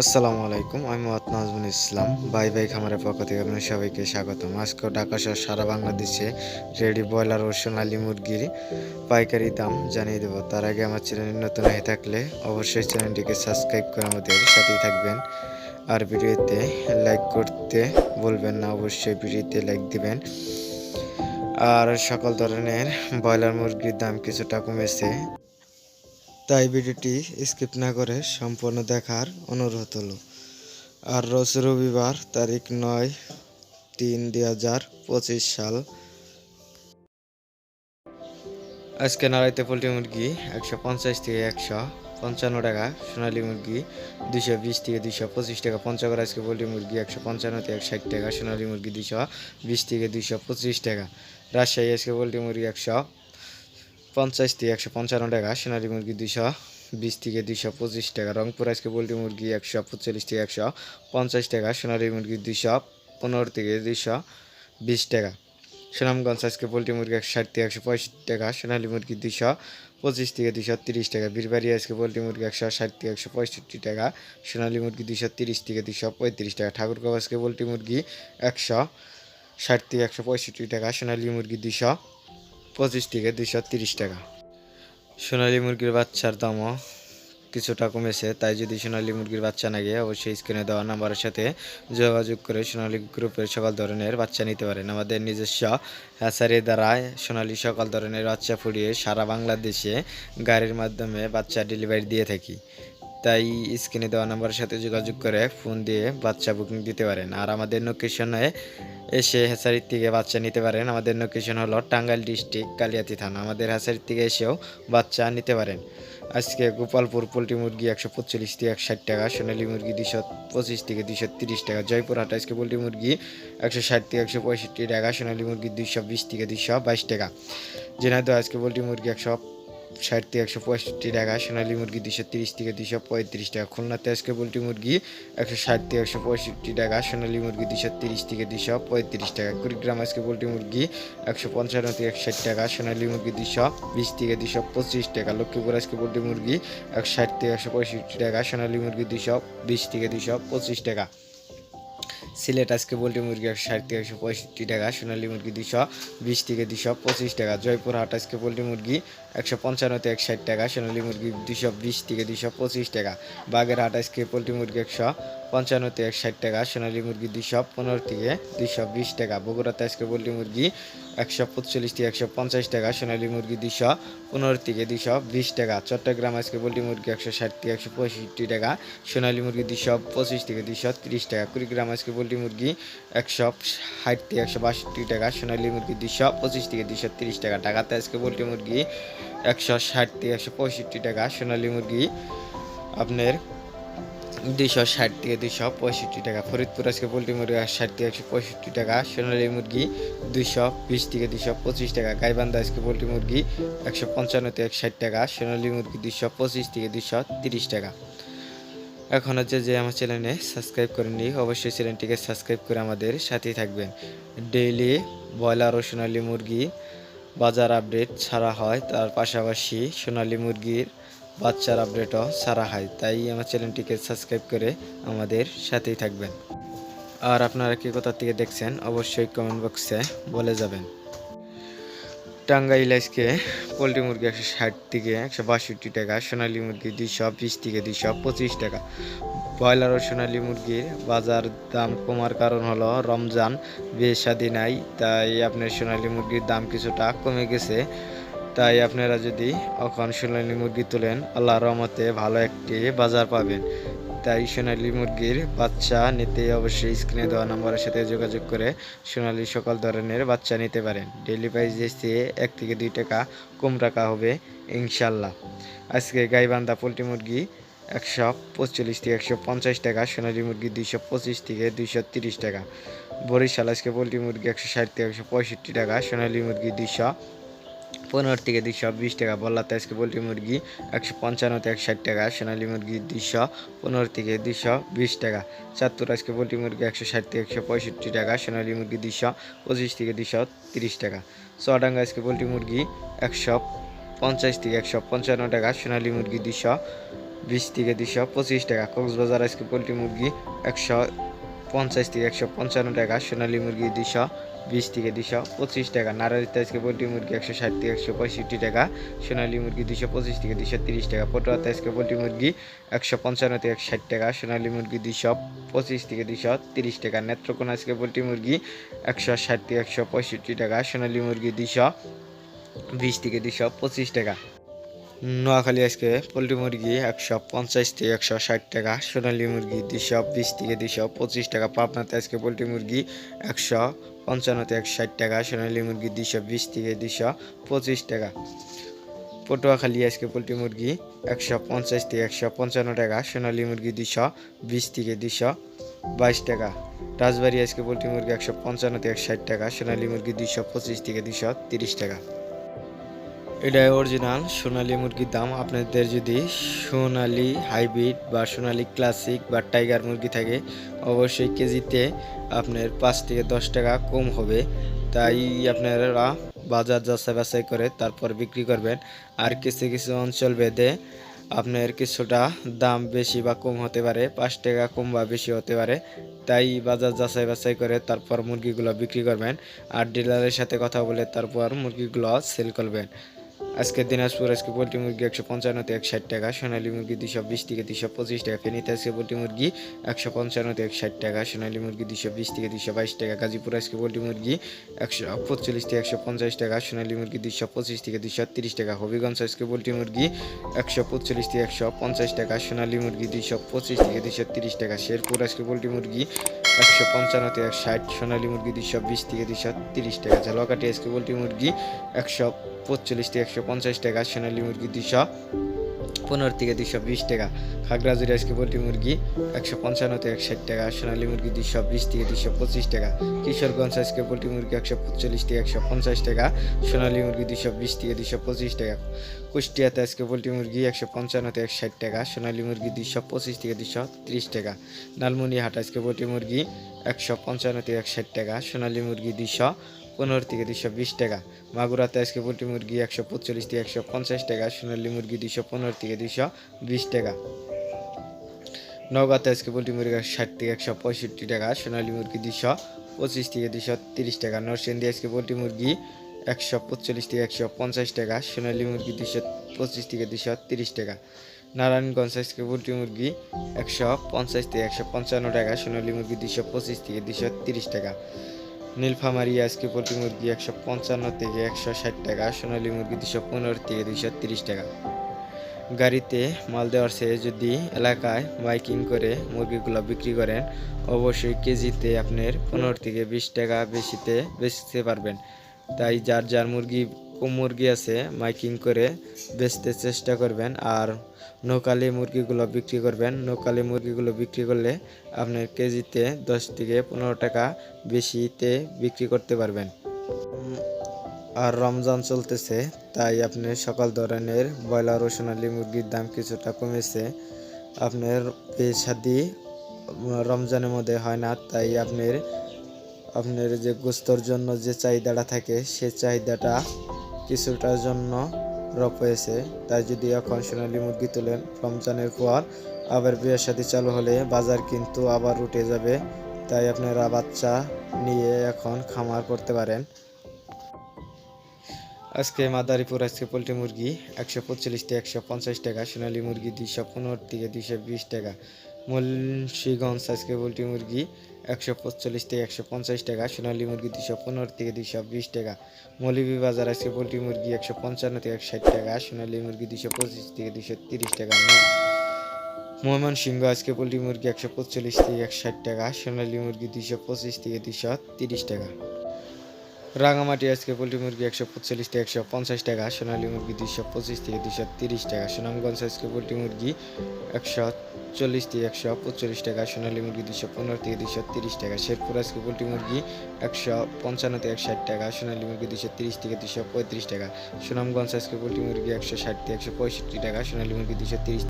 আসসালামু আলাইকুম, আমি মোহাম্মদ নাজমুল ইসলাম, ভাই ভাই খামারের পক্ষ থেকে আপনার সবাইকে স্বাগতম। আজকেও ঢাকা সহ সারা বাংলাদেশে রেডি ব্রয়লার ও সোনালী মুরগির পাইকারি দাম জানিয়ে দেবো। তার আগে আমার চ্যানেল নতুন হয়ে থাকলে অবশ্যই চ্যানেলটিকে সাবস্ক্রাইব করে আমাদের সাথেই থাকবেন। আর ভিডিওতে লাইক করতে বলবেন না, অবশ্যই ভিডিওতে লাইক দিবেন। আর সকল ধরনের ব্রয়লার মুরগির দাম কিছুটা কমেছে। তাই ভিডিওটি স্কিপ না করে সম্পূর্ণ দেখার অনুরোধ হলো। আর রোজ রবিবার তারিখ নয়, তিন দুই হাজার পঁচিশ সাল। আজকে নাড়াইতে পোলট্রি মুরগি একশো পঞ্চাশ থেকে একশো পঞ্চান্ন টাকা, সোনালী মুরগি দুশো বিশ থেকে দুশো পঁচিশ টাকা, পঞ্চগড় আজকে পোলট্রি মুরগি একশো পঞ্চান্ন থেকে একশো ষাট টাকা, সোনালী মুরগি দুশো বিশ থেকে দুশো পঁচিশ টাকা। রাজশাহী আজকে পোলট্রি মুরগি একশো পঞ্চাশ থেকে একশো পঞ্চান্ন টাকা, সোনালী মুরগি দুশো বিশ থেকে দুশো পঁচিশ টাকা, রংপুর আজকে পোলট্রি মুরগি একশো পঁচল্লিশ থেকে একশো, পঞ্চাশ টাকা, সোনালী মুরগি দুশো পনেরো থেকে দুশো বিশ টাকা। সুনামগঞ্জ আজকে পোলট্রি মুরগি একশো ষাট থেকে একশো পঁয়ষট্টি টাকা, সোনালী মুরগি দুইশো, পঁচিশ থেকে দুশো তিরিশ টাকা। বীরবাড়ি আজকে পোলট্রি মুরগি একশো ষাট থেকে একশো পঁয়ষট্টি টাকা, সোনালী মুরগি দুশো তিরিশ থেকে দুশো পঁয়ত্রিশ টাকা। ঠাকুরগাঁও আজকে পোলট্রি মুরগি একশো ষাট থেকে একশো পঁয়ষট্টি টাকা, সোনালী মুরগি দুশো পঁচিশ থেকে দুশো তিরিশ টাকা। সোনালী মুরগির বাচ্চার দামও কিছুটা কমেছে, তাই যদি সোনালী মুরগির বাচ্চা না গিয়ে অবশ্যই স্ক্রিনে দেওয়া নাম্বারের সাথে যোগাযোগ করে সোনালী গ্রুপের সকল ধরনের বাচ্চা নিতে পারেন। আমাদের নিজস্ব হ্যাচারি দ্বারা সোনালী সকল ধরনের বাচ্চা ফুটিয়ে সারা বাংলাদেশে গাড়ির মাধ্যমে বাচ্চা ডেলিভারি দিয়ে থাকি। তাই স্ক্রিনে দেওয়া নাম্বারের সাথে যোগাযোগ করে ফোন দিয়ে বাচ্চা বুকিং দিতে পারেন। আর আমাদের লোকেশনে এসে হ্যাচারির থেকে বাচ্চা নিতে পারেন। আমাদের লোকেশন হলো টাঙ্গাইল ডিস্ট্রিক্ট কালিয়াতি থানা। আমাদের হ্যাচারির থেকে এসেও বাচ্চা নিতে পারেন। আজকে গোপালপুর পোলট্রি মুরগি একশো পঁচল্লিশ থেকে একশো ষাট টাকা, সোনালী মুরগি দুশো পঁচিশ থেকে দুশো তিরিশ টাকা জয়পুর হাট আজকে পোলট্রি মুরগি একশো ষাট থেকে একশো পঁয়ষট্টি টাকা, সোনালী মুরগি দুশো বিশ থেকে দুশো বাইশ টাকা। ঝিনাইদহ আজকে পোলট্রি মুরগি একশো ষাট থেকে একশো পঁয়ষট্টি টাকা, সোনালী মুরগি দুশো তিরিশ থেকে দুশো পঁয়ত্রিশ টাকা খুলনাতে আজকে পোলট্রি মুরগি একশো ষাট থেকে একশো পঁয়ষট্টি টাকা, সোনালী মুরগি দুশো তিরিশ থেকে দুশো পঁয়ত্রিশ টাকা, কুড়িগ্রাম আজকে পোলট্রি মুরগি একশো পঞ্চান্ন থেকে একশো ষাট টাকা, সোনালী মুরগি দুশো বিশ থেকে দুশো পঁচিশ টাকা, লক্ষ্মীপুর আজকে পোলট্রি মুরগি একশো ষাট থেকে একশো পঁয়ষট্টি টাকা, সোনালী মুরগি দুশো বিশ থেকে দুশো পঁচিশ টাকা। সিলেট আজকে পোলট্রি মুরগি একশো ষাট থেকে একশো পঁয়ষট্টি টাকা, সোনালী মুরগি দুশো বিশ থেকে দুশো পঁচিশ টাকা জয়পুর হাট আজকে পোলট্রি মুরগি একশো পঞ্চান্ন থেকে একষাট টাকা, সোনালী মুরগি দুশো বিশ থেকে দুশো পঁচিশ টাকা, বাঘের হাট আজকে পোলট্রি মুরগি একশো পঞ্চান্ন থেকে একষাট টাকা, সোনালী মুরগি দুশো পনেরো থেকে দুশো বিশ টাকা, বগুড়াতে আজকে পোলট্রি মুরগি একশো পঁচল্লিশ থেকে একশো পঞ্চাশ টাকা, সোনালী মুরগি দুশো পনেরো থেকে দুশো বিশ টাকা, চট্টগ্রাম আজকে পোলট্রি মুরগি একশো ষাট থেকে একশো পঁয়ষট্টি টাকা, সোনালী মুরগি দুশো পঁচিশ থেকে দুশো তিরিশ টাকা, কুড়িগ্রাম আজকে পোলট্রি মুরগি একশো ষাট থেকে একশো বাষট্টি টাকা, সোনালী মুরগি দুশো পঁচিশ থেকে দুশো তিরিশ টাকা, ঢাকাতে আজকে পোলট্রি মুরগি একশো ষাট থেকে একশো পঁয়ষট্টি টাকা সোনালী মুরগি। আপনার দুইশো ষাট থেকে দুইশো পঁয়ষট্টি টাকা ফরিদপুর আজকে পোলট্রি মুরগি ষাট থেকে একশো পঁয়ষট্টি টাকা সোনালী মুরগি দুইশো বিশ থেকে দুইশো পঁচিশ টাকা গাইবান্ধা আজকে পোলট্রি মুরগি একশো পঞ্চান্ন থেকে ষাট টাকা সোনালী মুরগি দুইশো পঁচিশ থেকে দুইশো তিরিশ টাকা এখন হচ্ছে যে আমার চ্যানেলে সাবস্ক্রাইব করেননি, অবশ্যই চ্যানেলটিকে সাবস্ক্রাইব করে আমাদের সাথেই থাকবেন। ডেইলি ব্রয়লার ও সোনালী মুরগি বাজার আপডেট ছাড়া হয়, তার পাশাপাশি সোনালী মুরগির বাচ্চার আপডেটও ছাড়া হয়। তাই আমার চ্যানেলটিকে সাবস্ক্রাইব করে আমাদের সাথেই থাকবেন। আর আপনারা কি কোথা থেকে দেখছেন, অবশ্যই কমেন্ট বক্সে বলে যাবেন। টাঙ্গাইল আজকে পোলট্রি মুরগি একশো ষাট থেকে একশো বাষট্টি টাকা, সোনালী মুরগি দুইশো বিশ থেকে দুইশো পঁচিশ টাকা। ব্রয়লার ও সোনালী মুরগির বাজার দাম কমার কারণ হলো রমজান, বিয়ে শাদী নাই, তাই আপনার সোনালী মুরগির দাম কিছুটা কমে গেছে। তাই আপনারা যদি এখন সোনালী মুরগি তোলেন আল্লাহ রহমতে ভালো একটি বাজার পাবেন। তাই সোনালী মুরগির বাচ্চা নিতে অবশ্যই স্ক্রিনে দেওয়া নম্বরের সাথে যোগাযোগ করে সোনালী সকল ধরনের বাচ্চা নিতে পারেন। ডেলি প্রাইস যেতে এক থেকে দুই টাকা কম রাখা হবে ইনশাল্লাহ আজকে গাইবান্ধা পোলট্রি মুরগি একশো পঁচল্লিশ থেকে একশো পঞ্চাশ টাকা, সোনালী মুরগি দুইশো পঁচিশ থেকে দুইশো তিরিশ টাকা। বরিশাল আজকে পোলট্রি মুরগি একশো ষাট থেকে একশো পঁয়ষট্টি টাকা, সোনালী মুরগি দুইশো পনেরো থেকে দুইশো, বিশ টাকা। বল্লাতে আজকে পোলট্রি মুরগি একশো পঞ্চান্ন থেকে একষাট টাকা, সোনালী মুরগি দুইশো, পনেরো থেকে দুইশো, বিশ টাকা। চাঁদপুর আজকে পোলট্রি মুরগি একশো ষাট থেকে একশো পঁয়ষট্টি টাকা, সোনালী মুরগি দুইশো, পঁচিশ থেকে দুইশো তিরিশ টাকা। চুয়াডাঙ্গা আজকে পোলট্রি মুরগি একশো পঞ্চাশ থেকে একশো পঞ্চান্ন টাকা, সোনালী মুরগি দুইশো, বিশ থেকে দুশো পঁচিশ টাকা। কক্সবাজার আজকে পোলট্রি মুরগি একশো পঞ্চাশ থেকে একশো পঞ্চান্ন টাকা, সোনালী মুরগি দুশো বিশ থেকে দুশো পঁচিশ টাকা। নারায়ণতে আজকে পোলট্রি মুরগি একশো ষাট থেকে একশো পঁয়ষট্টি টাকা। সোনালী মুরগি দুশো পঁচিশ থেকে দুশো তিরিশ টাকা। পটুয়াতে আজকে পোলট্রি মুরগি একশো পঞ্চান্ন থেকে একশো ষাট টাকা। সোনালী মুরগি দুশো পঁচিশ থেকে দুশো তিরিশ টাকা। নেত্রকোনা আজকে পোলট্রি মুরগি একশো ষাট থেকে একশো পঁয়ষট্টি টাকা। সোনালী মুরগি দুশো বিশ থেকে দুশো পঁচিশ টাকা। নোয়াখালী আজকে পোলট্রি মুরগি একশো পঞ্চাশ থেকে একশো ষাট টাকা, সোনালী মুরগি দুশো বিশ থেকে দুশো পঁচিশ টাকা, পাবনাতে আজকে পোলট্রি মুরগি একশো পঞ্চান্ন থেকে একশো ষাট টাকা, সোনালী মুরগি দুশো বিশ থেকে দুশো পঁচিশ টাকা। পটুয়াখালী আজকে পোলট্রি মুরগি একশো পঞ্চাশ থেকে একশো পঞ্চান্ন টাকা, সোনালী মুরগি দুশো বিশ থেকে দুশো বাইশ টাকা। রাজবাড়ি আজকে পোলট্রি মুরগি একশো পঞ্চান্ন থেকে ষাট টাকা, সোনালী মুরগি দুশো পঁচিশ থেকে দুশো তিরিশ টাকা। এটাই অরিজিনাল সোনালী মুরগির দাম। আপনাদের যদি সোনালী হাইব্রিড বা সোনালী ক্লাসিক বা টাইগার মুরগি থাকে, অবশ্যই কেজিতে আপনার পাঁচ থেকে দশ টাকা কম হবে। তাই আপনারা বাজার যাচাই বাছাই করে তারপর বিক্রি করবেন। আর কিছু কিছু অঞ্চল ভেদে আপনার কিছুটা দাম বেশি বা কম হতে পারে, পাঁচ টাকা কম বা বেশি হতে পারে। তাই বাজার যাচাই বাছাই করে তারপর মুরগিগুলো বিক্রি করবেন। আর ডিলারের সাথে কথা বলে তারপর মুরগিগুলো সেল করবেন। আজকে দিনাজপুর আজকে পোলট্রি মুরগি একশো পঞ্চান্ন থেকে এক ষাট টাকা, সোনালী মুরগি দুশো বিশ থেকে দুশো পঁচিশ টাকা, ফেনীতে আজকে পোলট্রি মুরগি একশো পঞ্চান্ন থেকে এক ষাট টাকা, সোনালী মুরগি দুশো বিশ থেকে দুশো বাইশ টাকা, গাজীপুর আজকে পোলট্রি মুরগি একশো পঁচল্লিশ থেকে একশো পঞ্চাশ টাকা, সোনালী মুরগি দুশো পঁচিশ থেকে দুশো তিরিশ টাকা, হবিগঞ্জ আজকে পোলট্রি মুরগি একশো পঁচল্লিশ থেকে একশো পঞ্চাশ টাকা, সোনালী মুরগি দুশো পঁচিশ থেকে দুশো তিরিশ টাকা, শেরপুর আজকে পোলট্রি মুরগি একশো পঞ্চান্ন থেকে ষাট সোনালী মুরগি দুশো বিশ থেকে দুশো তিরিশ টাকা ঝালকাটি আজকে পোলট্রি মুরগি একশো পঁচল্লিশ থেকে একশো পঞ্চাশ টাকা, সোনালী মুরগি দুশো পনেরো থেকে দুশো বিশ টাকা খাগড়াঝুড়ি আজকে পোলট্রি মুরগি একশো পঞ্চান্ন থেকে একষাট টাকা, সোনালী মুরগি দুশো বিশ থেকে দুশো পঁচিশ টাকা, কিশোরগঞ্জ আজকে পোলট্রি মুরগি একশো পঁচল্লিশ থেকে একশো পঞ্চাশ টাকা, সোনালী মুরগি দুশো বিশ থেকে দুশো পঁচিশ টাকা, কুষ্টিয়াতে আজকে পোলট্রি মুরগি একশো পঞ্চান্ন থেকে একষাট টাকা, সোনালী মুরগি দুশো পঁচিশ থেকে দুশো ত্রিশ টাকা লালমনিরহাট আজকে পোলট্রি মুরগি একশো পঞ্চান্ন থেকে একষাট টাকা, সোনালী মুরগি দুশো পনেরো থেকে দুশো বিশ টাকা। মাগুরাতে আজকে পোলট্রি মুরগি একশো পঁচল্লিশ থেকে একশো পঞ্চাশ টাকা, সোনালী মুরগি দুশো পনেরো থেকে দুশো বিশ টাকা। নওগাঁতে আজকে পোলট্রি মুরগি ষাট থেকে একশো পঁয়ষট্টি টাকা, সোনালী মুরগি দুশো পঁচিশ থেকে দুশো তিরিশ টাকা। নরসিংদী আজকে পোলট্রি মুরগি একশো পঁচল্লিশ থেকে একশো পঞ্চাশ টাকা, সোনালী মুরগি দুশো পঁচিশ থেকে দুশো তিরিশ টাকা। নারায়ণগঞ্জ আজকে পোলট্রি মুরগি একশো পঞ্চাশ থেকে একশো পঞ্চান্ন টাকা, সোনালী মুরগি দুশো পঁচিশ থেকে দুশো তিরিশ টাকা। নীলফামারি আজকে পোলট্রি মুরগি একশো পঞ্চান্ন থেকে একশো ষাট টাকা, সোনালি মুরগি দুশো পনেরো থেকে দুশো তিরিশ টাকা। গাড়িতে মাল দেওয়ার চেয়ে যদি এলাকায় বাইকিং করে মুরগিগুলো বিক্রি করেন, অবশ্যই কেজিতে আপনার পনেরো থেকে বিশ টাকা বেশিতে বেচতে পারবেন। তাই যার যার মুরগি কম মুরগি আছে, মাইকিং করে বেচতে চেষ্টা করবেন আর নৌকালি মুরগিগুলো বিক্রি করবেন। নৌকালি মুরগিগুলো বিক্রি করলে আপনার কেজিতে দশ থেকে পনেরো টাকা বেশিতে বিক্রি করতে পারবেন। আর রমজান চলতেছে, তাই আপনি সকল ধরনের ব্রয়লার ও সোনালী মুরগির দাম কিছুটা কমেছে। আপনার পেশাদি রমজানের মধ্যে হয় না, তাই আপনার আপনার যে গোস্তর জন্য যে চাহিদাটা থাকে, সে চাহিদাটা কিছুটার জন্য রপ হয়েছে। তাই যদি এখন সোনালী মুরগি তোলেন, রমজানের পর আবার বিয়ের সাথে চালু হলে বাজার কিন্তু আবার উঠে যাবে। তাই আপনারা বাচ্চা নিয়ে এখন খামার করতে পারেন। আজকে মাদারীপুর আজকে পোলট্রি মুরগি একশো পঁচল্লিশ থেকে একশো পঞ্চাশ টাকা, সোনালী মুরগি দুইশো পনেরো থেকে দুইশো বিশ টাকা। মুন্সিগঞ্জ আজকে পোলট্রি মুরগি একশো পঁচল্লিশ থেকে একশো পঞ্চাশ টাকা, সোনালী মুরগি দুশো পনেরো থেকে দুশো বিশ টাকা মৌলভী বাজার আজকে পোলট্রি মুরগি একশো পঞ্চান্ন থেকে একশো ষাট টাকা, সোনালী মুরগি দুশো পঁচিশ থেকে দুশো তিরিশ টাকা। মোহাম্মদ সিংহ আজকে পোলট্রি মুরগি একশো পঁচল্লিশ থেকে একশো ষাট টাকা, সোনালী মুরগি দুশো পঁচিশ থেকে দুশো তিরিশ টাকা। রাঙামাটি আজকে পোলট্রি মুরগি একশো পঁচল্লিশ থেকে একশো পঞ্চাশ টাকা, সোনালী মুরগি দুশো পঁচিশ থেকে দুশো তিরিশ টাকা, সুনামগঞ্জ আজকে পোলট্রি মুরগি একশো চল্লিশ থেকে একশো পঁচল্লিশ টাকা, সোনালী মুরগি দুশো পনেরো থেকে দুশো তিরিশ টাকা, শেরপুর আজকে পোলট্রি মুরগি একশো পঞ্চান্ন থেকে একশো ষাট টাকা, সোনালী মুরগি দুশো তিরিশ থেকে দুশো পঁয়ত্রিশ টাকা, সুনামগঞ্জ আজকে পোলট্রি মুরগি একশো ষাট থেকে একশো পঁয়ষট্টি টাকা, সোনালী মুরগি দুশো তিরিশ